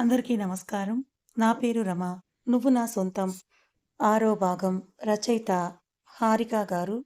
అందరికీ నమస్కారం. నా పేరు రమ. 'నువ్వు నా సొంతం' ఆరో భాగం రచయిత హారిక గారు.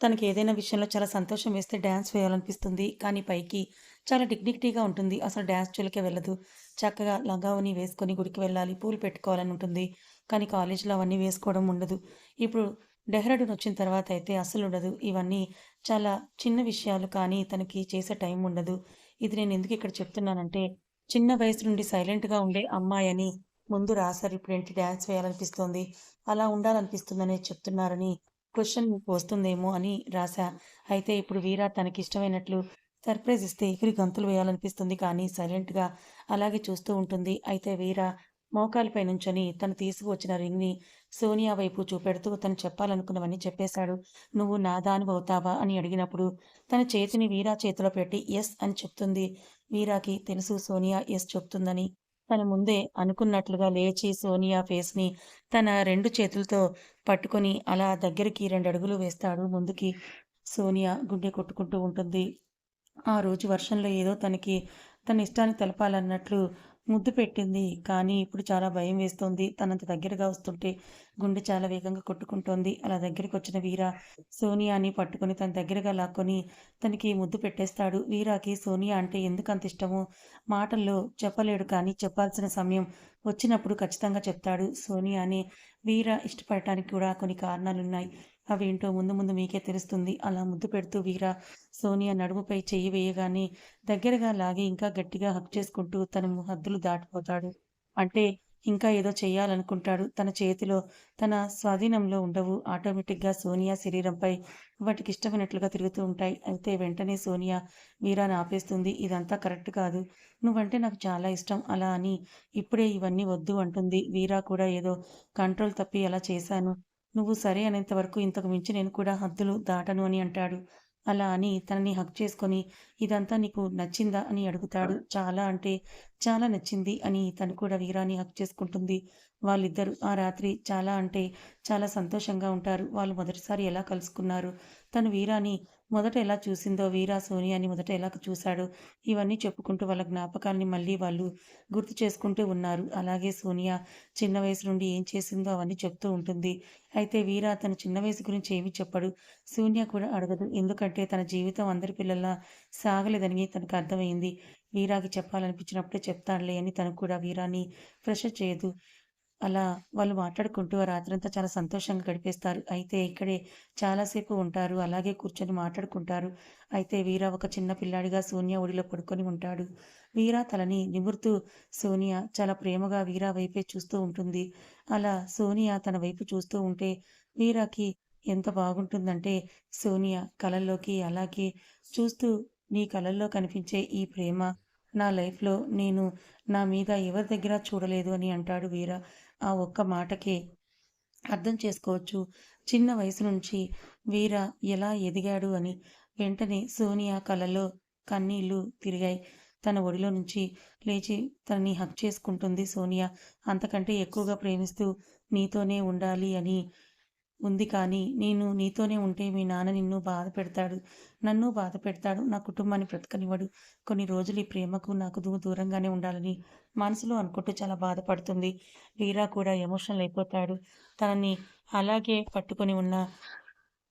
తనకి ఏదైనా విషయంలో చాలా సంతోషం వేస్తే డ్యాన్స్ వేయాలనిపిస్తుంది. కానీ పైకి చాలా డిగ్నిటీగా ఉంటుంది. అసలు డ్యాన్స్ జోలికే వెళ్ళదు. చక్కగా లంగావని వేసుకొని గుడికి వెళ్ళాలి, పూలు పెట్టుకోవాలని ఉంటుంది. కానీ కాలేజీలో అవన్నీ వేసుకోవడం ఉండదు. ఇప్పుడు డెహ్రాడూన్ వచ్చిన తర్వాత అయితే అసలు ఉండదు ఇవన్నీ చాలా చిన్న విషయాలు కానీ తనకి చేసే టైం ఉండదు. ఇది నేను ఎందుకు ఇక్కడ చెప్తున్నానంటే చిన్న వయసు నుండి సైలెంట్‌గా ఉండే అమ్మాయి అని ముందు రాశారు. ఇప్పుడేంటి డాన్స్ వేయాలనిపిస్తోంది. అలా ఉండాలనిపిస్తుందనే చెప్తున్నారని క్వశ్చన్ మీకు వస్తుందేమో అని రాశా. అయితే ఇప్పుడు వీరా తనకి ఇష్టమైనట్లు సర్ప్రైజ్ ఇస్తే ఎగిరి గంతులు వేయాలనిపిస్తుంది. కానీ సైలెంట్‌గా అలాగే చూస్తూ ఉంటుంది. అయితే వీరా మోకాలిపై నుంచొని తను తీసుకువచ్చిన రింగ్‌ని సోనియా వైపు చూపెడుతూ తను చెప్పాలనుకున్నవన్నీ చెప్పేశాడు. "నువ్వు నా దానివవుతావా" అని అడిగినప్పుడు తన చేతిని వీరా చేతిలో పెట్టి ఎస్ అని చెప్తుంది. వీరాకి తెలుసు సోనియా ఎస్ చెప్తుందని. తన ముందే అనుకున్నట్లుగా లేచి సోనియా ఫేస్‌ని తన రెండు చేతులతో పట్టుకొని అలా దగ్గరికి రెండు అడుగులు వేస్తాడు ముందుకి. సోనియా గుండె కొట్టుకుంటూ ఉంటుంది. ఆ రోజు వర్షంలో ఏదో తనకి తన ఇష్టాన్ని తెలపాలన్నట్లు ముద్దు పెట్టింది. కానీ ఇప్పుడు చాలా భయం వేస్తోంది. తనంత దగ్గరగా వస్తుంటే గుండె చాలా వేగంగా కొట్టుకుంటోంది. అలా దగ్గరికొచ్చిన వీర సోనియాని పట్టుకొని తన దగ్గరగా లాక్కొని తనకి ముద్దు పెట్టేస్తాడు. వీరాకి సోనియా అంటే ఎందుకంత ఇష్టమో మాటల్లో చెప్పలేడు కానీ చెప్పాల్సిన సమయం వచ్చినప్పుడు ఖచ్చితంగా చెప్తాడు. సోనియాని వీర ఇష్టపడటానికి కూడా కొన్ని కారణాలున్నాయి. అవేంటో ముందు ముందు మీకే తెలుస్తుంది. అలా ముద్దు పెడుతూ వీరా సోనియా నడుముపై చెయ్యి వేయగానే దగ్గరగా లాగి ఇంకా గట్టిగా హక్ చేసుకుంటూ తన హద్దులు దాటిపోతాడు. అంటే ఇంకా ఏదో చేయాలనుకుంటాడు తన చేతిలో, తన స్వాధీనంలో ఉండవు. ఆటోమేటిక్‌గా సోనియా శరీరంపై వాటికి ఇష్టమైనట్లుగా తిరుగుతూ ఉంటాయి. అయితే వెంటనే సోనియా వీరాని ఆపేస్తుంది. ఇదంతా కరెక్ట్ కాదు. నువ్వంటే నాకు చాలా ఇష్టం. అలా అని ఇప్పుడే ఇవన్నీ వద్దు అంటుంది. వీరా కూడా ఏదో కంట్రోల్ తప్పి అలా చేశాను. నువ్వు సరే అనేంత వరకు ఇంతకు మించి నేను కూడా హద్దులు దాటను అని అంటాడు. అలా అని తనని హక్ చేసుకొని ఇదంతా నీకు నచ్చిందా అని అడుగుతాడు. చాలా అంటే చాలా నచ్చింది అని తను కూడా వీరాని హక్ చేసుకుంటుంది. వాళ్ళిద్దరూ ఆ రాత్రి చాలా అంటే చాలా సంతోషంగా ఉంటారు. వాళ్ళు మొదటిసారి ఎలా కలుసుకున్నారు? తను వీరాని మొదట ఎలా చూసిందో, వీర సోనియాని మొదట ఎలా చూశాడో ఇవన్నీ చెప్పుకుంటూ వాళ్ళ జ్ఞాపకాల్ని మళ్ళీ వాళ్ళు గుర్తు చేసుకుంటూ ఉన్నారు. అలాగే సోనియా చిన్న వయసు నుండి ఏం చేసిందో అవన్నీ చెప్తూ ఉంటుంది. అయితే వీరా తన చిన్న వయసు గురించి ఏమీ చెప్పడు. సోనియా కూడా అడగదు. ఎందుకంటే తన జీవితం అందరి పిల్లల్లా సాగలేదని తనకు అర్థమైంది. వీరాకి చెప్పాలనిపించినప్పుడే చెప్తాడులే అని తను కూడా వీరాని ప్రెషర్ చేయదు. అలా వాళ్ళు మాట్లాడుకుంటూ రాత్రంతా చాలా సంతోషంగా గడిపేస్తారు. అయితే ఇక్కడే చాలాసేపు ఉంటారు. అలాగే కూర్చొని మాట్లాడుకుంటారు. అయితే వీర ఒక చిన్న పిల్లాడిగా సోనియా ఒడిలో పడుకొని ఉంటాడు. వీర తలని నిమురుతూ సోనియా చాలా ప్రేమగా వీర వైపే చూస్తూ ఉంటుంది. అలా సోనియా తన వైపు చూస్తూ ఉంటే వీరాకి ఎంత బాగుంటుందంటే సోనియా కలల్లోకి అలాగే చూస్తూ నీ కలల్లో కనిపించే ఈ ప్రేమ నా లైఫ్‌లో నేను నా మీద ఎవరి దగ్గర చూడలేదు అని అంటాడు వీరా ఆ ఒక్క మాటకే అర్థం చేసుకోవచ్చు చిన్న వయసు నుంచి వీర ఎలా ఎదిగాడు అని. వెంటనే సోనియా కలలో కన్నీళ్ళు తిరిగాయి. తన ఒడిలో నుంచి లేచి తనని హక్ చేసుకుంటుంది సోనియా. అంతకంటే ఎక్కువగా ప్రేమిస్తూ నీతోనే ఉండాలి అని ఉంది కానీ నేను నీతోనే ఉంటే మీ నాన్న నిన్ను బాధ పెడతాడు. నన్ను బాధ పెడతాడు. నా కుటుంబాన్ని బ్రతకనివ్వడు. కొన్ని రోజులు ఈ ప్రేమకు నాకు దూ దూరంగానే ఉండాలని మనసులో అనుకుంటూ చాలా బాధపడుతుంది. వీరా కూడా ఎమోషనల్ అయిపోతాడు. తనని అలాగే పట్టుకొని ఉన్న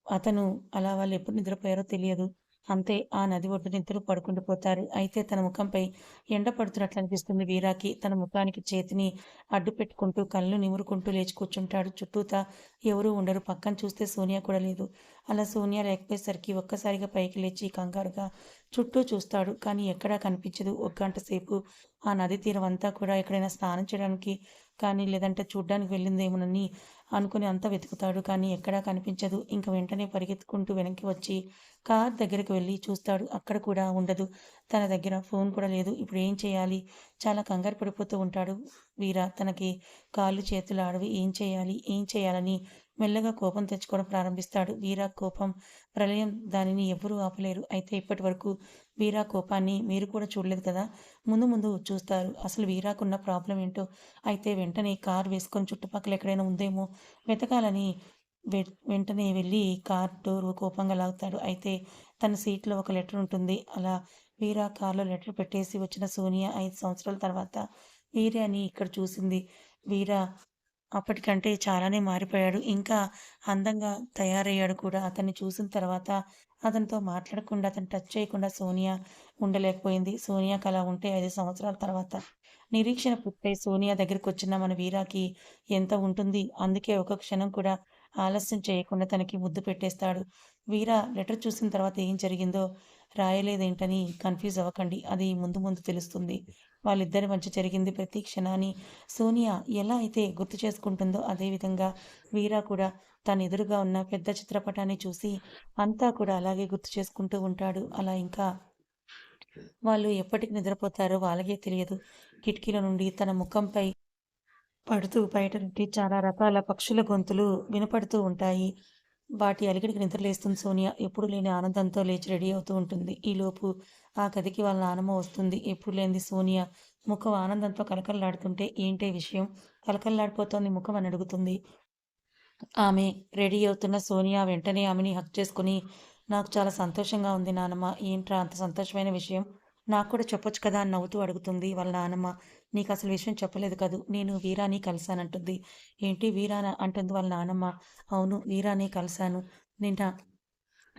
అతను అలా వాళ్ళు ఎప్పుడు నిద్రపోయారో తెలియదు. అంతే ఆ నది ఒడ్డున ఇద్దరూ పడుకుండిపోతారు. అయితే తన ముఖంపై ఎండ పడుతున్నట్లు అనిపిస్తుంది వీరాకి. తన ముఖానికి చేతిని అడ్డు పెట్టుకుంటూ కళ్ళు నిమురుకుంటూ లేచి కూర్చుంటాడు. చుట్టూతా ఎవరూ ఉండరు. పక్కన చూస్తే సోనియా కూడా లేదు. అలా సోనియా లేకపోయేసరికి ఒక్కసారిగా పైకి లేచి కంగారుగా చుట్టూ చూస్తాడు. కానీ ఎక్కడా కనిపించదు. ఒక గంట సేపు ఆ నది తీరం అంతా కూడా ఎక్కడైనా స్నానం చేయడానికి కానీ లేదంటే చూడ్డానికి వెళ్ళిందేమోనని అనుకుని అంతా వెతుకుతాడు. కానీ ఎక్కడా కనిపించదు. ఇంక వెంటనే పరిగెత్తుకుంటూ వెనక్కి వచ్చి కార్ దగ్గరికి వెళ్ళి చూస్తాడు. అక్కడ కూడా ఉండదు. తన దగ్గర ఫోన్ కూడా లేదు. ఇప్పుడు ఏం చేయాలి? చాలా కంగారు పడిపోతూ ఉంటాడు వీర. తనకి కాళ్ళు చేతులు ఆడవి ఏం చేయాలి? ఏం చేయాలని మెల్లగా కోపం తెచ్చుకోవడం ప్రారంభిస్తాడు. వీర కోపం ప్రళయం దానిని ఎవ్వరూ ఆపలేరు. అయితే ఇప్పటివరకు వీరా కోపాన్ని మీరు కూడా చూడలేదు కదా! ముందు ముందు చూస్తారు. అసలు వీరాకున్న ప్రాబ్లమ్ ఏంటో. అయితే వెంటనే కార్ వేసుకొని చుట్టుపక్కల ఎక్కడైనా ఉందేమో వెతకాలని వె వెంటనే వెళ్ళి కార్ డోర్ కోపంగా లాగుతాడు. అయితే తన సీట్‌లో ఒక లెటర్ ఉంటుంది. అలా వీరా కార్‌లో లెటర్ పెట్టేసి వచ్చిన సోనియా ఐదు సంవత్సరాల తర్వాత వీరాని ఇక్కడ చూసింది. వీరా అప్పటికంటే చాలానే మారిపోయాడు. ఇంకా అందంగా తయారయ్యాడు కూడా. అతన్ని చూసిన తర్వాత అతనితో మాట్లాడకుండా, అతను టచ్ చేయకుండా సోనియా ఉండలేకపోయింది. సోనియాకి అలా ఉంటే ఐదు సంవత్సరాల తర్వాత నిరీక్షణ పూర్తయి సోనియా దగ్గరికి వచ్చిన మన వీరాకి ఎంత ఉంటుంది. అందుకే ఒక క్షణం కూడా ఆలస్యం చేయకుండా తనకి ముద్దు పెట్టేస్తాడు. వీరా లెటర్ చూసిన తర్వాత ఏం జరిగిందో రాయలేదేంటని కన్‌ఫ్యూజ్ అవ్వకండి. అది ముందు ముందు తెలుస్తుంది. వాళ్ళిద్దరి మధ్య జరిగింది ప్రతి క్షణాన్ని సోనియా ఎలా అయితే గుర్తు చేసుకుంటుందో అదేవిధంగా వీరా కూడా తన ఎదురుగా ఉన్న పెద్ద చిత్రపటాన్ని చూసి అంతా కూడా అలాగే గుర్తు చేసుకుంటూ ఉంటాడు. అలా ఇంకా వాళ్ళు ఎప్పటికి నిద్రపోతారో వాళ్ళకే తెలియదు. కిటికీల నుండి తన ముఖంపై పడుతూ బయట నుండి చాలా రకాల పక్షుల గొంతులు వినపడుతూ ఉంటాయి. వాటి అలికిడికి నిద్రలేస్తుంది సోనియా. ఎప్పుడు లేని ఆనందంతో లేచి రెడీ అవుతూ ఉంటుంది. ఈలోపు ఆ గదికి వాళ్ళ నానమ్మ వస్తుంది. ఎప్పుడు లేనిది సోనియా ముఖం ఆనందంతో కలకల్లాడుతుంటే ఏంటే విషయం? కలకల్లాడిపోతోంది ముఖం అని అడుగుతుంది. ఆమె రెడీ అవుతున్న సోనియా వెంటనే ఆమెని హక్ చేసుకొని నాకు చాలా సంతోషంగా ఉంది నానమ్మ. ఏంట్రా అంత సంతోషమైన విషయం? నాకు కూడా చెప్పొచ్చు కదా అని నవ్వుతూ అడుగుతుంది వాళ్ళ నానమ్మ. అసలు విషయం చెప్పలేదు కదూ! నేను వీరాని కలిశానంటుంది. ఏంటి వీరా అంటుంది వాళ్ళ నానమ్మ. అవును వీరాని కలిశాను. నిన్న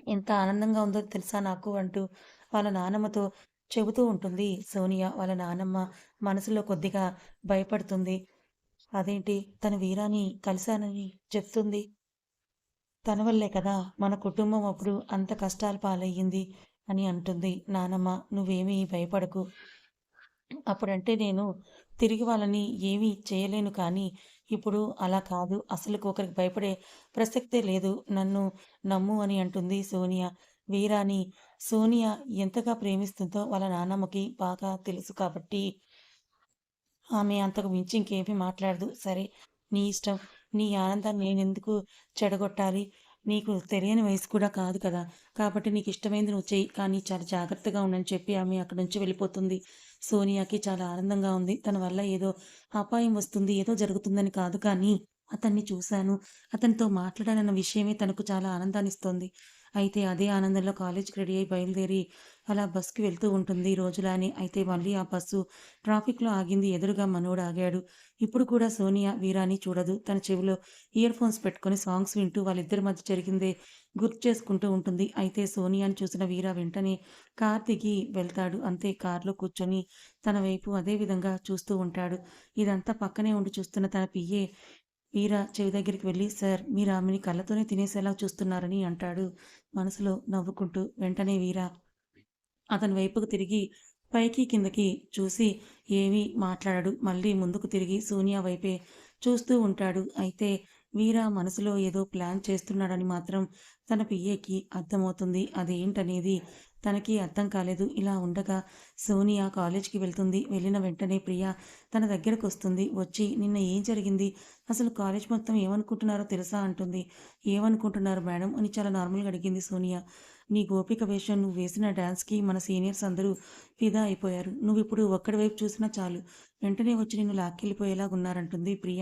ఎంత ఆనందంగా ఉందో తెలుసా నాకు అంటూ వాళ్ళ నానమ్మతో చెబుతూ ఉంటుంది సోనియా. వాళ్ళ నానమ్మ మనసులో కొద్దిగా భయపడుతుంది. అదేంటి తను వీరాని కలిశానని చెప్తుంది. తన వల్లే కదా మన కుటుంబం అప్పుడు అంత కష్టాల పాలయ్యింది అని అంటుంది. నానమ్మ నువ్వేమీ భయపడకు. అప్పుడంటే నేను తిరిగి వాళ్ళని ఏమీ చేయలేను కానీ ఇప్పుడు అలా కాదు. అసలు ఒకరికి భయపడే ప్రసక్తే లేదు. నన్ను నమ్ము అని అంటుంది సోనియా. వీరాని సోనియా ఎంతగా ప్రేమిస్తుందో వాళ్ళ నానమ్మకి బాగా తెలుసు కాబట్టి ఆమె అంతకు మించి ఇంకేమీ మాట్లాడదు. సరే నీ ఇష్టం. నీ ఆనందాన్ని నేనెందుకు చెడగొట్టాలి? నీకు తెలియని వయసు కూడా కాదు కదా! కాబట్టి నీకిష్టమైంది నువ్వు చెయ్యి. కానీ చాలా జాగ్రత్తగా ఉండని చెప్పి ఆమె అక్కడి నుంచి వెళ్ళిపోతుంది. సోనియాకి చాలా ఆనందంగా ఉంది. తన వల్ల ఏదో అపాయం వస్తుంది, ఏదో జరుగుతుందని కాదు కానీ అతన్ని చూశాను. అతనితో మాట్లాడాలన్న విషయమే తనకు చాలా ఆనందాన్నిస్తోంది. అయితే అదే ఆనందంలో కాలేజ్‌కి రెడీ అయి బయలుదేరి అలా బస్‌కి వెళ్తూ ఉంటుంది రోజులాని అయితే మళ్ళీ ఆ బస్సు ట్రాఫిక్‌లో ఆగింది. ఎదురుగా మనోడు ఆగాడు. ఇప్పుడు కూడా సోనియా వీరాని చూడదు. తన చెవిలో ఇయర్ ఫోన్స్ పెట్టుకుని సాంగ్స్ వింటూ వాళ్ళిద్దరి మధ్య జరిగిందే గుర్తు చేసుకుంటూ ఉంటుంది. అయితే సోనియాని చూసిన వీరా వెంటనే కార్ దిగి వెళ్తాడు. అంతే కారులో కూర్చొని తన వైపు అదే విధంగా చూస్తూ ఉంటాడు. ఇదంతా పక్కనే ఉండి చూస్తున్న తన పిఏ వీరా చెవి దగ్గరికి వెళ్ళి సార్ మీరు ఆమెని కళ్ళతోనే తినేసేలా చూస్తున్నారని అంటాడు. మనసులో నవ్వుకుంటూ. వెంటనే వీరా అతని వైపుకు తిరిగి పైకి కిందకి చూసి ఏమీ మాట్లాడడు. మళ్ళీ ముందుకు తిరిగి సోనియా వైపే చూస్తూ ఉంటాడు. అయితే వీరా మనసులో ఏదో ప్లాన్ చేస్తున్నాడని మాత్రం తన పిఏకి అర్థమవుతుంది. అదేంటనేది తనకి అర్థం కాలేదు. ఇలా ఉండగా సోనియా కాలేజ్‌కి వెళ్తుంది. వెళ్ళిన వెంటనే ప్రియా తన దగ్గరకొస్తుంది. వచ్చి నిన్న ఏం జరిగింది? అసలు కాలేజ్ మొత్తం ఏమనుకుంటున్నారో తెలుసా? అంటుంది. ఏమనుకుంటున్నారు మేడం? అని చాలా నార్మల్‌గా అడిగింది సోనియా. నీ గోపిక వేషం నువ్వు వేసిన డ్యాన్స్కి మన సీనియర్స్ అందరూ ఫిదా అయిపోయారు. నువ్వు ఇప్పుడు ఒక్కడి వైపు చూసినా చాలు వెంటనే వచ్చి నిన్ను లాక్కెళ్ళిపోయేలాగున్నారంటుంది ప్రియ.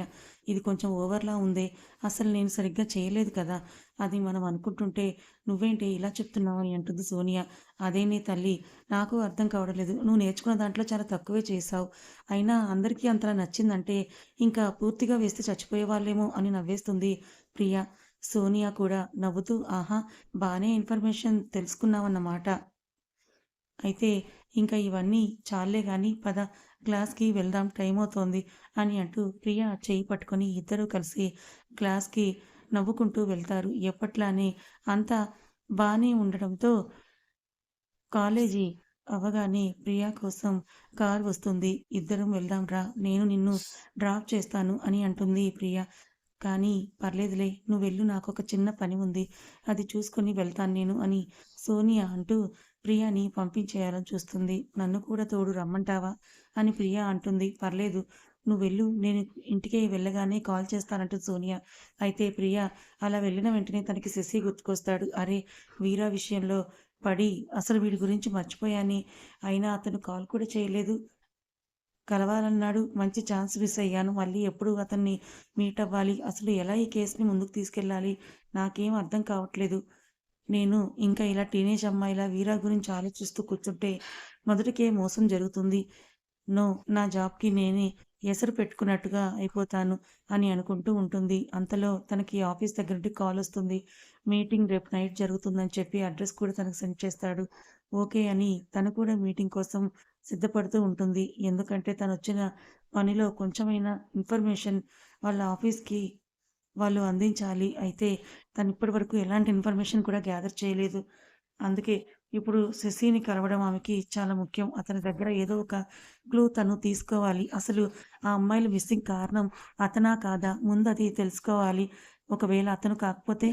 ఇది కొంచెం ఓవర్‌లా ఉందే. అసలు నేను సరిగ్గా చేయలేదు కదా! అది మనం అనుకుంటుంటే నువ్వేంటి ఇలా చెప్తున్నావు? అని అంటుంది సోనియా. అదే నీ తల్లి నాకు అర్థం కావడం లేదు. నువ్వు నేర్చుకున్న దాంట్లో చాలా తక్కువే చేశావు. అయినా అందరికీ అంతలా నచ్చిందంటే ఇంకా పూర్తిగా వేస్తే చచ్చిపోయేవాళ్ళేమో అని నవ్వేస్తుంది ప్రియ. సోనియా కూడా నవ్వుతూ ఆహా! బాగానే ఇన్ఫర్మేషన్ తెలుసుకున్నావన్నమాట. అయితే ఇంకా ఇవన్నీ చాలే కానీ పద క్లాస్‌కి వెళ్దాం టైం అవుతోంది అని అంటూ ప్రియా చేయి పట్టుకొని ఇద్దరూ కలిసి క్లాస్‌కి నవ్వుకుంటూ వెళ్తారు. ఎప్పట్లానే అంతా బాగానే ఉండడంతో కాలేజీ అవగానే ప్రియా కోసం కారు వస్తుంది. ఇద్దరం వెళ్దాం రా! నేను నిన్ను డ్రాప్ చేస్తాను అని అంటుంది ప్రియా కానీ పర్లేదులే నువ్వెళ్ళు ఒక చిన్న పని ఉంది. అది చూసుకొని వెళ్తాను నేను అని సోనియా అంటూ ప్రియాని పంపించేయాలని చూస్తుంది. నన్ను కూడా తోడు రమ్మంటావా? అని ప్రియా అంటుంది. పర్లేదు నువ్వెళ్ళు నేను ఇంటికి వెళ్ళగానే కాల్ చేస్తానంటూ సోనియా. అయితే ప్రియా అలా వెళ్ళిన వెంటనే తనకి శశి గుర్తుకొస్తాడు. అరే వీరా విషయంలో పడి అసలు వీడి గురించి మర్చిపోయాని అయినా అతను కాల్ కూడా చేయలేదు. కలవాలన్నాడు. మంచి ఛాన్స్ మిస్ అయ్యాను. మళ్ళీ ఎప్పుడు అతన్ని మీట్ అవ్వాలి? అసలు ఎలా ఈ కేసుని ముందుకు తీసుకెళ్ళాలి? నాకేం అర్థం కావట్లేదు. నేను ఇంకా ఇలా టీనేజ్ అమ్మాయిలా వీరా గురించి ఆలోచిస్తూ కూర్చుంటే మొదటికే మోసం జరుగుతుంది. నో నా జాబ్‌కి నేనే ఎసరు పెట్టుకున్నట్టుగా అయిపోతాను అని అనుకుంటూ ఉంటుంది. అంతలో తనకి ఆఫీస్ దగ్గర నుండి కాలొస్తుంది. మీటింగ్ రేపు నైట్ జరుగుతుందని చెప్పి అడ్రస్ కూడా తనకు సెండ్ చేస్తాడు. ఓకే అని తను కూడా మీటింగ్ కోసం సిద్ధపడుతూ ఉంటుంది. ఎందుకంటే తనొచ్చిన పనిలో కొంచెమైన ఇన్ఫర్మేషన్ వాళ్ళ ఆఫీస్‌కి వాళ్ళు అందించాలి. అయితే తను ఇప్పటి వరకు ఎలాంటి ఇన్ఫర్మేషన్ కూడా గ్యాదర్ చేయలేదు. అందుకే ఇప్పుడు శశిని కలవడం ఆమెకి చాలా ముఖ్యం. అతని దగ్గర ఏదో ఒక క్లూ తను తీసుకోవాలి. అసలు ఆ అమ్మాయిలు మిస్సింగ్ కారణం అతనా? కాదా? ముందది తెలుసుకోవాలి. ఒకవేళ అతను కాకపోతే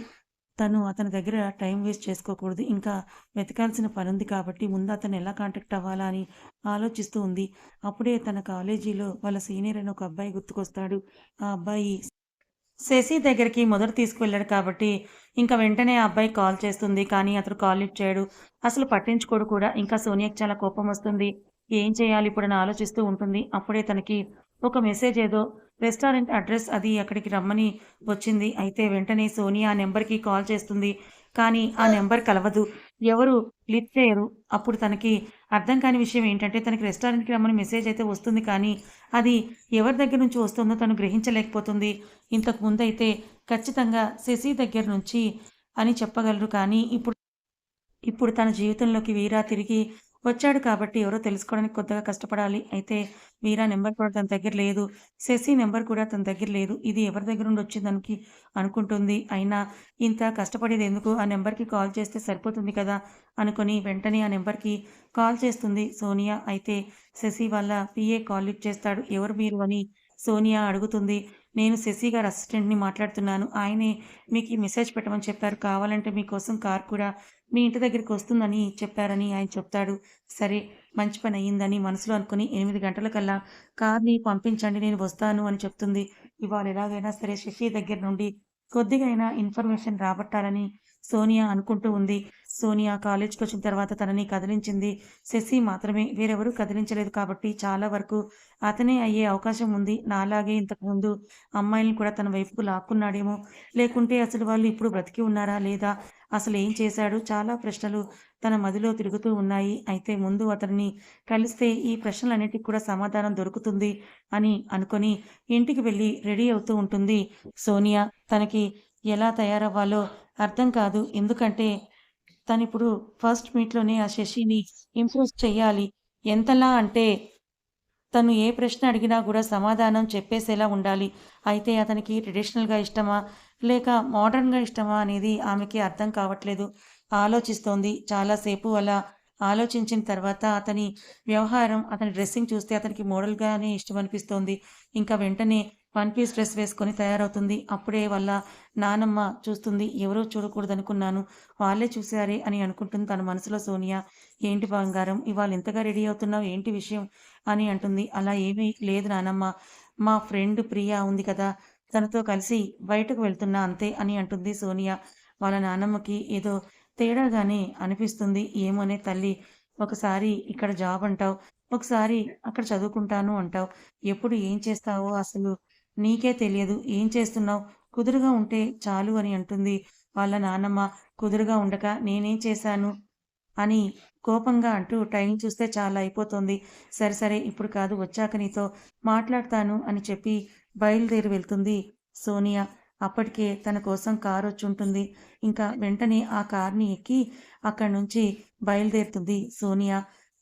తను అతని దగ్గర టైం వేస్ట్ చేసుకోకూడదు. ఇంకా వెతకాల్సిన పనుంది కాబట్టి ముందు అతను ఎలా కాంటాక్ట్ అవ్వాలా అని ఆలోచిస్తూ ఉంది. అప్పుడే తన కాలేజీలో వాళ్ళ సీనియర్ అని ఒక అబ్బాయి గుర్తుకొస్తాడు. ఆ అబ్బాయి శశి దగ్గరికి మొదట తీసుకువెళ్ళాడు కాబట్టి ఇంకా వెంటనే ఆ అబ్బాయి కాల్ చేస్తుంది. కానీ అతడు కాల్ లిఫ్ట్ చేయడు. అసలు పట్టించుకోడు కూడా. ఇంకా సోనియాకి చాలా కోపం వస్తుంది. ఏం చేయాలి ఇప్పుడని ఆలోచిస్తూ ఉంటుంది. అప్పుడే తనకి ఒక మెసేజ్ ఏదో రెస్టారెంట్ అడ్రస్ అది అక్కడికి రమ్మని వచ్చింది. అయితే వెంటనే సోనియా ఆ నెంబర్‌కి కాల్ చేస్తుంది. కానీ ఆ నెంబర్ కలవదు. ఎవరు లిఫ్ట్ చేయరు. అప్పుడు తనకి అర్థం కాని విషయం ఏంటంటే తనకి రెస్టారెంట్‌కి రమ్మని మెసేజ్ అయితే వస్తుంది కానీ అది ఎవరి దగ్గర నుంచి వస్తుందో తను గ్రహించలేకపోతుంది. ఇంతకు ముందైతే ఖచ్చితంగా శశి దగ్గర నుంచి అని చెప్పగలరు. కానీ ఇప్పుడు ఇప్పుడు తన జీవితంలోకి వీరా తిరిగి వచ్చాడు కాబట్టి ఎవరో తెలుసుకోవడానికి కొద్దిగా కష్టపడాలి. అయితే వీరా నెంబర్ కూడా తన దగ్గర లేదు. శశి నెంబర్ కూడా తన దగ్గర లేదు. ఇది ఎవరి దగ్గర నుండి వచ్చిందనికి అనుకుంటుంది. అయినా ఇంత కష్టపడేది ఎందుకు? ఆ నెంబర్‌కి కాల్ చేస్తే సరిపోతుంది కదా! అనుకుని వెంటనే ఆ నెంబర్‌కి కాల్ చేస్తుంది సోనియా. అయితే శశి వాళ్ళ పిఏ కాల్ లిఫ్ట్ చేస్తాడు. ఎవరు మీరు అని సోనియా అడుగుతుంది. నేను శశి గారు అసిస్టెంట్‌ని మాట్లాడుతున్నాను. ఆయనే మీకు ఈ మెసేజ్ పెట్టమని చెప్పారు. కావాలంటే మీకోసం కార్ కూడా మీ ఇంటి దగ్గరికి వస్తుందని చెప్పారని ఆయన చెప్తాడు. సరే మంచి పని అయిందని మనసులో అనుకుని ఎనిమిది గంటలకల్లా కార్‌ని పంపించండి నేను వస్తాను అని చెప్తుంది. ఇవాళ ఎలాగైనా సరే శశి దగ్గర నుండి కొద్దిగా అయినా ఇన్ఫర్మేషన్ రాబట్టాలని సోనియా అనుకుంటూ ఉంది. సోనియా కాలేజ్కి వచ్చిన తర్వాత తనని కదిలించింది శశి మాత్రమే. వేరెవరూ కదిలించలేదు కాబట్టి చాలా వరకు అతనే అయ్యే అవకాశం ఉంది. నాలాగే ఇంతకుముందు అమ్మాయిలను కూడా తన వైపుకు లాక్కున్నాడేమో! లేకుంటే అసలు వాళ్ళు ఇప్పుడు బ్రతికి ఉన్నారా? లేదా? అసలు ఏం చేశాడు? చాలా ప్రశ్నలు తన మదిలో తిరుగుతూ ఉన్నాయి. అయితే ముందు అతనిని కలిస్తే ఈ ప్రశ్నలన్నిటికి కూడా సమాధానం దొరుకుతుంది అని అనుకొని ఇంటికి వెళ్ళి రెడీ అవుతూ ఉంటుంది సోనియా. తనకి ఎలా తయారవ్వాలో అర్థం కాదు. ఎందుకంటే తనిప్పుడు ఫస్ట్ మీట్‌లోనే ఆ శశిని ఇంప్రెస్ చెయ్యాలి. ఎంతలా అంటే తను ఏ ప్రశ్న అడిగినా కూడా సమాధానం చెప్పేసేలా ఉండాలి. అయితే అతనికి ట్రెడిషనల్‌గా ఇష్టమా? లేక మోడర్న్‌గా ఇష్టమా? అనేది ఆమెకి అర్థం కావట్లేదు. ఆలోచిస్తోంది. చాలాసేపు అలా ఆలోచించిన తర్వాత అతని వ్యవహారం, అతని డ్రెస్సింగ్ చూస్తే అతనికి మోడల్‌గానే ఇష్టమనిపిస్తోంది. ఇంకా వెంటనే వన్ పీస్ డ్రెస్ వేసుకొని తయారవుతుంది. అప్పుడే వాళ్ళ నానమ్మ చూస్తుంది. ఎవరో చూడకూడదనుకున్నాను. వాళ్ళే చూసారే అని అనుకుంటుంది తన మనసులో సోనియా. ఏంటి బంగారం ఇవాళ ఇంతగా రెడీ అవుతున్నావు? ఏంటి విషయం? అని అంటుంది. అలా ఏమీ లేదు నానమ్మ. మా ఫ్రెండ్ ప్రియా ఉంది కదా! తనతో కలిసి బయటకు వెళ్తున్నా అంతే అని అంటుంది సోనియా. వాళ్ళ నానమ్మకి ఏదో తేడాగానే అనిపిస్తుంది. ఏమోనే తల్లి ఒకసారి ఇక్కడ జాబ్ అంటావు. ఒకసారి అక్కడ చదువుకుంటాను అంటావు. ఎప్పుడు ఏం చేస్తావో అసలు నీకే తెలియదు. ఏం చేస్తున్నావు? కుదురుగా ఉంటే చాలు అని అంటుంది వాళ్ళ నానమ్మ. కుదురుగా ఉండక నేనేం చేశాను? అని కోపంగా అంటూ టైం చూస్తే చాలా అయిపోతుంది సరే సరే ఇప్పుడు కాదు వచ్చాక నీతో మాట్లాడతాను అని చెప్పి బయలుదేరి వెళ్తుంది సోనియా. అప్పటికే తన కోసం కారు వచ్చి ఉంటుంది ఇంకా వెంటనే ఆ కార్‌ని ఎక్కి అక్కడి నుంచి బయలుదేరుతుంది సోనియా.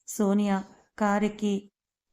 సోనియా కారెక్కి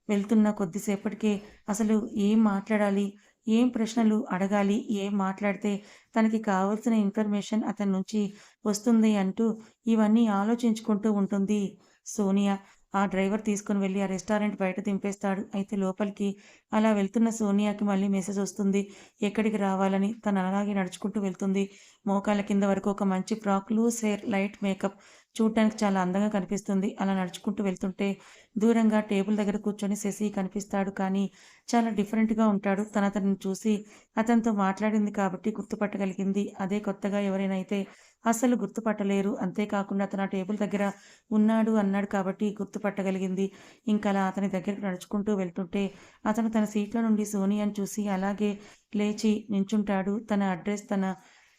వెళ్తున్న కొద్దిసేపటికే అసలు ఏం మాట్లాడాలి? ఏం ప్రశ్నలు అడగాలి? ఏం మాట్లాడితే తనకి కావాల్సిన ఇన్ఫర్మేషన్ అతని నుంచి వస్తుంది అంటూ ఇవన్నీ ఆలోచించుకుంటూ ఉంటుంది సోనియా. ఆ డ్రైవర్ తీసుకొని వెళ్ళి ఆ రెస్టారెంట్ బయట దింపేస్తాడు. అయితే లోపలికి అలా వెళ్తున్న సోనియాకి మళ్ళీ మెసేజ్ వస్తుంది. ఎక్కడికి రావాలని. తను అలాగే నడుచుకుంటూ వెళ్తుంది. మోకాళ్ళ కింద వరకు ఒక మంచి frock, loose hair, light makeup. చూడటానికి చాలా అందంగా కనిపిస్తుంది. అలా నడుచుకుంటూ వెళ్తుంటే దూరంగా టేబుల్ దగ్గర కూర్చొని శశి కనిపిస్తాడు. కానీ చాలా డిఫరెంట్‌గా ఉంటాడు. తన అతన్ని చూసి అతనితో మాట్లాడింది కాబట్టి గుర్తుపట్టగలిగింది. అదే కొత్తగా ఎవరైనా అయితే అసలు గుర్తుపట్టలేరు. అంతేకాకుండా అతను ఆ టేబుల్ దగ్గర ఉన్నాడు అన్నాడు కాబట్టి గుర్తుపట్టగలిగింది. ఇంకలా అతని దగ్గరకు నడుచుకుంటూ వెళ్తుంటే అతను తన సీట్‌లో నుండి సోనియాని చూసి అలాగే లేచి నించుంటాడు. తన అడ్రస్ తన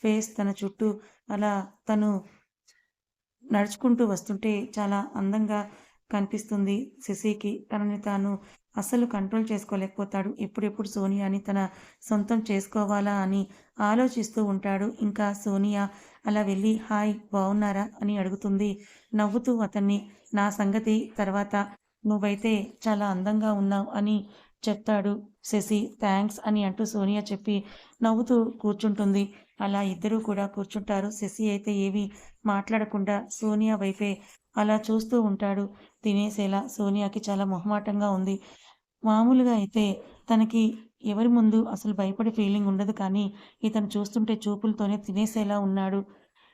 ఫేస్, తన చుట్టూ అలా తను నడుచుకుంటూ వస్తుంటే చాలా అందంగా కనిపిస్తుంది శశికి. తనని తాను అస్సలు కంట్రోల్ చేసుకోలేకపోతాడు. ఎప్పుడెప్పుడు సోనియాని తన సొంతం చేసుకోవాలా అని ఆలోచిస్తూ ఉంటాడు. ఇంకా సోనియా అలా వెళ్ళి హాయ్ బాగున్నారా అని అడుగుతుంది. నవ్వుతూ అతన్ని నా సంగతి తర్వాత నువ్వైతే చాలా అందంగా ఉన్నావు అని చెప్తాడు శశి. థ్యాంక్స్ అని అంటూ సోనియా చెప్పి నవ్వుతూ కూర్చుంటుంది. అలా ఇద్దరూ కూడా కూర్చుంటారు. శశి అయితే ఏవి మాట్లాడకుండా సోనియా వైపే అలా చూస్తూ ఉంటాడు. తినేసేలా సోనియాకి చాలా మొహమాటంగా ఉంది. మామూలుగా అయితే తనకి ఎవరి ముందు అసలు భయపడే ఫీలింగ్ ఉండదు కానీ ఇతను చూస్తుంటే చూపులతోనే తినేసేలా ఉన్నాడు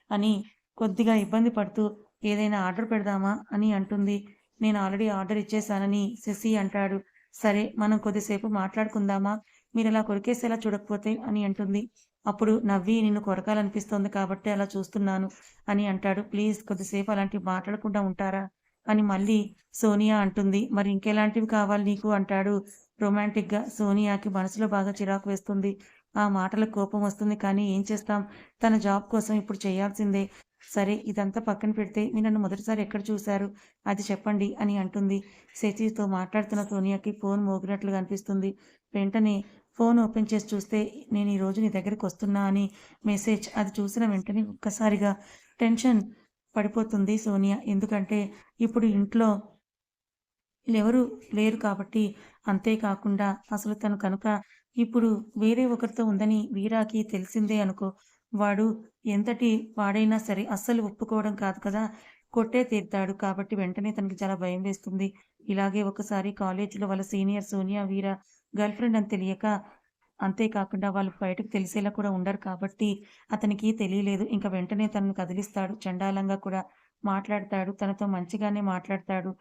అని కొద్దిగా ఇబ్బంది పడుతూ ఏదైనా ఆర్డర్ పెడదామా అని అంటుంది. నేను ఆల్రెడీ ఆర్డర్ ఇచ్చేశానని శశి అంటాడు. సరే మనం కొద్దిసేపు మాట్లాడుకుందామా? మీరు అలా కొరికేసేలా చూడకపోతే అని అంటుంది. అప్పుడు నవ్వి నిన్ను కొరకాలనిపిస్తోంది కాబట్టి అలా చూస్తున్నాను అని అంటాడు. ప్లీజ్ కొద్దిసేపు అలాంటివి మాట్లాడకుండా ఉంటారా? అని మళ్ళీ సోనియా అంటుంది. మరి ఇంకెలాంటివి కావాలి నీకు అంటాడు రొమాంటిక్‌గా. సోనియాకి మనసులో బాగా చిరాకు వేస్తుంది. ఆ మాటలకు కోపం వస్తుంది కానీ ఏం చేస్తాం? తన జాబ్ కోసం ఇప్పుడు చేయాల్సిందే. సరే ఇదంతా పక్కన పెడితే మీరు నన్ను మొదటిసారి ఎక్కడ చూశారు? అది చెప్పండి అని అంటుంది. శశితో మాట్లాడుతున్న సోనియాకి ఫోన్ మోగినట్లుగా అనిపిస్తుంది. వెంటనే ఫోన్ ఓపెన్ చేసి చూస్తే నేను ఈరోజు నీ దగ్గరికి వస్తున్నా అని మెసేజ్. అది చూసిన వెంటనే ఒక్కసారిగా టెన్షన్ పడిపోతుంది సోనియా. ఎందుకంటే ఇప్పుడు ఇంట్లో ఎవరు లేరు కాబట్టి. అంతేకాకుండా అసలు తను కనుక ఇప్పుడు వేరే ఒకరితో ఉందని వీరాకి తెలిసిందే అనుకో, వాడు ఎంతటి వాడైనా సరే అస్సలు ఒప్పుకోవడం కాదు కదా! కొట్టే తీర్తాడు కాబట్టి వెంటనే తనకి చాలా భయం వేస్తుంది. ఇలాగే ఒకసారి కాలేజీలో వాళ్ళ senior Sonia, Veera girlfriend అని తెలియక అంతేకాకుండా వాళ్ళు బయటకు తెలిసేలా కూడా ఉండరు కాబట్టి అతనికి తెలియలేదు. ఇంకా వెంటనే తనను కదిలిస్తాడు. చండాలంగా కూడా మాట్లాడతాడు. తనతో మంచిగానే మాట్లాడతాడు.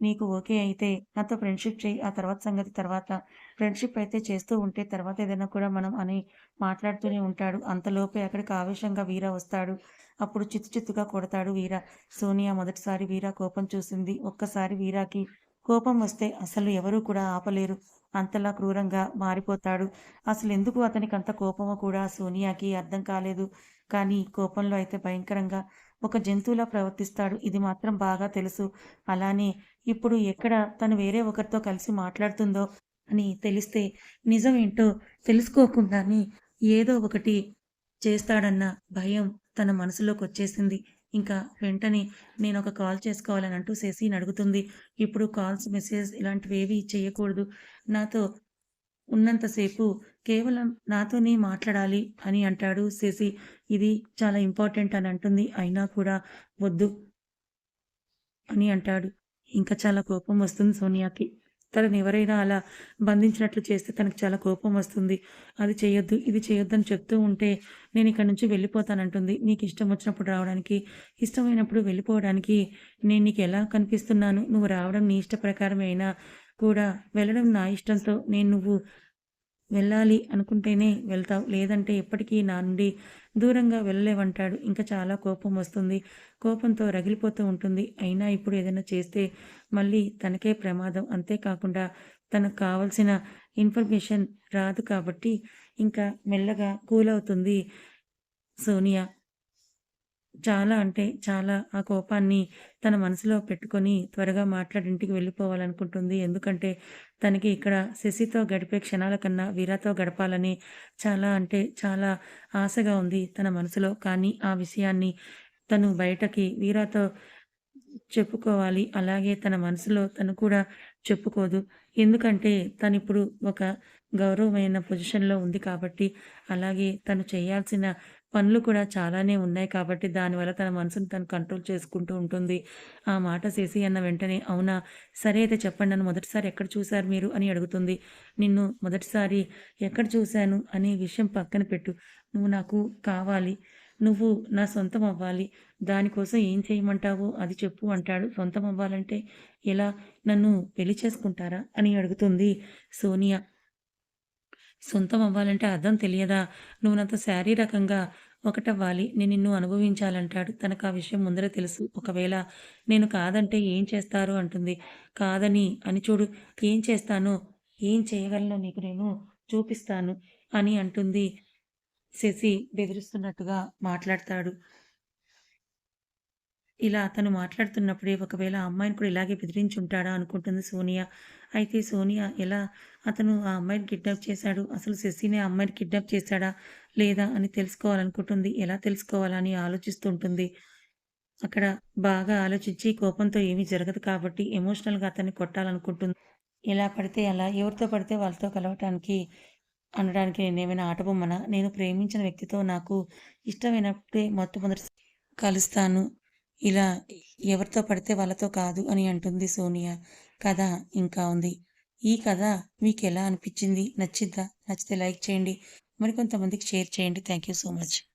నీకు ఓకే అయితే నాతో ఫ్రెండ్‌షిప్ చేయి ఆ తర్వాత సంగతి తర్వాత. ఫ్రెండ్‌షిప్ అయితే చేస్తూ ఉంటే తర్వాత ఏదైనా కూడా మనం అని మాట్లాడుతూనే ఉంటాడు. అంతలోపే అక్కడికి ఆవేశంగా వీర వస్తాడు. అప్పుడు చిత్తు చిత్తుగా కొడతాడు వీర. సోనియా మొదటిసారి వీరా కోపం చూసింది. ఒక్కసారి వీరాకి కోపం వస్తే అసలు ఎవరూ కూడా ఆపలేరు. అంతలా క్రూరంగా మారిపోతాడు. అసలు ఎందుకు అతనికంత కోపమో కూడా సోనియాకి అర్థం కాలేదు. కానీ కోపంలో అయితే భయంకరంగా ఒక జంతువులా ప్రవర్తిస్తాడు. ఇది మాత్రం బాగా తెలుసు. అలానే ఇప్పుడు ఎక్కడ తను వేరే ఒకరితో కలిసి మాట్లాడుతుందో అని తెలిస్తే నిజమేంటో తెలుసుకోకుండానే ఏదో ఒకటి చేస్తాడన్న భయం తన మనసులోకి వచ్చేసింది ఇంకా వెంటనే నేను ఒక కాల్ చేసుకోవాలని అంటూ శశిని అడుగుతుంది. ఇప్పుడు కాల్స్, మెసేజ్ ఇలాంటివి ఏవి చేయకూడదు నాతో ఉన్నంతసేపు కేవలం నాతోనే మాట్లాడాలి అని అంటాడు శశి. ఇది చాలా ఇంపార్టెంట్ అని అంటుంది. అయినా కూడా వద్దు అని అంటాడు. ఇంకా చాలా కోపం వస్తుంది సోనియాకి. తననెవరైనా అలా బంధించినట్లు చేస్తే తనకు చాలా కోపం వస్తుంది. అది చేయొద్దు, ఇది చేయొద్దని చెప్తూ ఉంటే నేను ఇక్కడ నుంచి వెళ్ళిపోతానంటుంది. ఇష్టం వచ్చినప్పుడు రావడానికి, ఇష్టమైనప్పుడు వెళ్ళిపోవడానికి నేను నీకు ఎలా కనిపిస్తున్నాను? నువ్వు రావడం నీ ఇష్ట ప్రకారమైనా కూడా వెళ్ళడం నా ఇష్టంతో నేను నువ్వు వెళ్ళాలి అనుకుంటేనే వెళ్తావు. లేదంటే ఎప్పటికీ నా నుండి దూరంగా వెళ్ళలేవంటాడు. ఇంకా చాలా కోపం వస్తుంది. కోపంతో రగిలిపోతూ ఉంటుంది. అయినా ఇప్పుడు ఏదైనా చేస్తే మళ్ళీ తనకే ప్రమాదం. అంతేకాకుండా తనకు కావాల్సిన ఇన్ఫర్మేషన్ రాదు కాబట్టి ఇంకా మెల్లగా కూల్ అవుతుంది సోనియా. చాలా అంటే చాలా ఆ కోపాన్ని తన మనసులో పెట్టుకొని త్వరగా మాట్లాడి ఇంటికి వెళ్ళిపోవాలనుకుంటుంది. ఎందుకంటే తనకి ఇక్కడ శశితో గడిపే క్షణాల కన్నా వీరాతో గడపాలని చాలా అంటే చాలా ఆశగా ఉంది తన మనసులో. కానీ ఆ విషయాన్ని తను బయటకి వీరాతో చెప్పుకోవాలి. అలాగే తన మనసులో తను కూడా చెప్పుకోదు. ఎందుకంటే తనిప్పుడు ఒక గౌరవమైన పొజిషన్‌లో ఉంది కాబట్టి. అలాగే తను చేయాల్సిన పనులు కూడా చాలానే ఉన్నాయి కాబట్టి దానివల్ల తన మనసుని తను కంట్రోల్ చేసుకుంటూ ఉంటుంది. ఆ మాట చేసి అన్న వెంటనే అవునా! సరే అయితే చెప్పండి నన్ను మొదటిసారి ఎక్కడ చూసారు మీరు? అని అడుగుతుంది. నిన్ను మొదటిసారి ఎక్కడ చూశాను అనే విషయం పక్కన పెట్టు. నువ్వు నాకు కావాలి. నువ్వు నా సొంతం అవ్వాలి. దానికోసం ఏం చేయమంటావో అది చెప్పు అంటాడు. సొంతం అవ్వాలంటే ఎలా? నన్ను పెళ్ళి చేసుకుంటారా? అని అడుగుతుంది సోనియా. సొంతం అవ్వాలంటే అర్థం తెలియదా? నువ్వు నాతో శారీరకంగా ఒకటవ్వాలి. నేను నిన్ను అనుభవించాలంటాడు. తనకు ఆ విషయం ముందరే తెలుసు. ఒకవేళ నేను కాదంటే ఏం చేస్తారు? అంటుంది. కాదని అని చూడు. ఏం చేస్తాను ఏం చేయగలనో నీకు నేను చూపిస్తాను అని అంటుంది. శశి బెదిరిస్తున్నట్టుగా మాట్లాడతాడు. ఇలా అతను మాట్లాడుతున్నప్పుడే ఒకవేళ ఆ అమ్మాయిని కూడా ఇలాగే బెదిరించి ఉంటాడా అనుకుంటుంది సోనియా. అయితే సోనియా ఎలా అతను ఆ అమ్మాయిని కిడ్నాప్ చేశాడు? అసలు శశినే ఆ అమ్మాయిని కిడ్నాప్ చేశాడా? లేదా? అని తెలుసుకోవాలనుకుంటుంది. ఎలా తెలుసుకోవాలని ఆలోచిస్తుంటుంది ఆలోచిస్తూ ఉంటుంది. అక్కడ బాగా ఆలోచించి కోపంతో ఏమీ జరగదు కాబట్టి ఎమోషనల్‌గా అతన్ని కొట్టాలనుకుంటుంది. ఎలా పడితే అలా ఎవరితో పడితే వాళ్ళతో కలవటానికి అనడానికి నేనేమైనా ఆటబొమ్మనా? నేను ప్రేమించిన వ్యక్తితో నాకు ఇష్టమైనప్పుడే మొట్టమొదటి కలుస్తాను. ఇలా ఎవరితో పడితే వాళ్ళతో కాదు అని అంటుంది సోనియా. కథ ఇంకా ఉంది. ఈ కథ మీకు ఎలా అనిపించింది? నచ్చిద్దా నచ్చితే లైక్ చేయండి. మరికొంతమందికి షేర్ చేయండి. Thank you so much.